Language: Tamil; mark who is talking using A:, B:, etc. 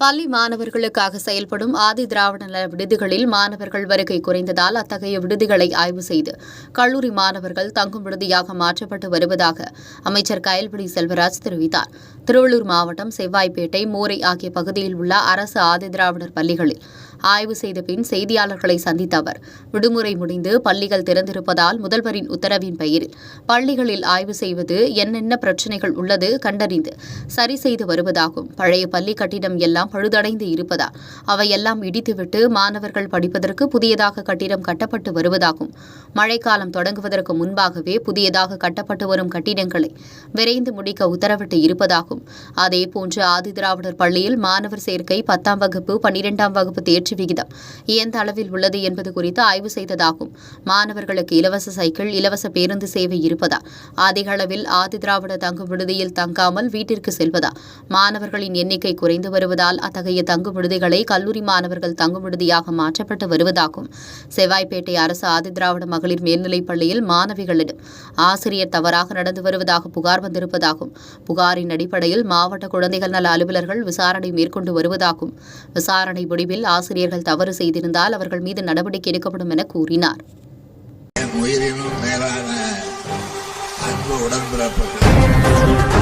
A: பள்ளி மாணவர்களுக்காக செயல்படும் ஆதி திராவிட நல விடுதிகளில் மாணவர்கள் வருகை குறைந்ததால் அத்தகைய விடுதிகளை ஆய்வு செய்து கல்லூரி மாணவர்கள் தங்கும் விடுதியாக மாற்றப்பட்டு வருவதாக அமைச்சர் கயல்விழி செல்வராஜ் தெரிவித்தார். திருவள்ளூர் மாவட்டம் செவ்வாய்ப்பேட்டை மோரை ஆகிய பகுதியில் உள்ள அரசு ஆதி திராவிடர் பள்ளிகளில் ஆய்வு செய்த பின் செய்தியாளர்களை சந்தித்த அவர் விடுமுறை முடிந்து பள்ளிகள் திறந்திருப்பதால் முதல்வரின் உத்தரவின் பெயரில் பள்ளிகளில் ஆய்வு செய்வது என்னென்ன பிரச்சினைகள் உள்ளது கண்டறிந்து சரி செய்து வருவதாகும். பழைய பள்ளி கட்டிடம் எல்லாம் பழுதடைந்து இருப்பதால் அவையெல்லாம் இடித்துவிட்டு மாணவர்கள் படிப்பதற்கு புதியதாக கட்டிடம் கட்டப்பட்டு வருவதாகும். மழைக்காலம் தொடங்குவதற்கு முன்பாகவே புதியதாக கட்டப்பட்டு வரும் கட்டிடங்களை விரைந்து முடிக்க உத்தரவிட்டு இருப்பதாகும். அதேபோன்று ஆதிதிராவிடர் பள்ளியில் மாணவர் சேர்க்கை பத்தாம் வகுப்பு பன்னிரெண்டாம் வகுப்பு தேர்ச்சி விகிதம் எந்த அளவில் உள்ளது என்பது குறித்து ஆய்வு செய்ததாகும். மாணவர்களுக்கு இலவச சைக்கிள் இலவச பேருந்து சேவை இருப்பதா? அதிக அளவில் ஆதிதிராவிட தங்கும் விடுதியில் தங்காமல் வீட்டிற்கு செல்வதா? மாணவர்களின் எண்ணிக்கை குறைந்து வருவதால் அத்தகைய தங்கு விடுதிகளை கல்லூரி மாணவர்கள் தங்கும் விடுதியாக மாற்றப்பட்டு வருவதாகும். செவ்வாய்ப்பேட்டை அரசு ஆதிதிராவிட மகளிர் மேல்நிலைப் பள்ளியில் மாணவிகளிடம் ஆசிரியர் தவறாக நடந்து வருவதாக புகார் வந்திருப்பதாகும். புகாரின் அடிப்படையில் மாவட்ட குழந்தைகள் நல அலுவலர்கள் விசாரணை மேற்கொண்டு வருவதாகும். விசாரணை முடிவில் ஆசிரியர்கள் தவறு செய்திருந்தால் அவர்கள் மீது நடவடிக்கை எடுக்கப்படும் என கூறினார்.
B: உயிரினும் மேலான அன்பு உடன்பிறப்புகள்.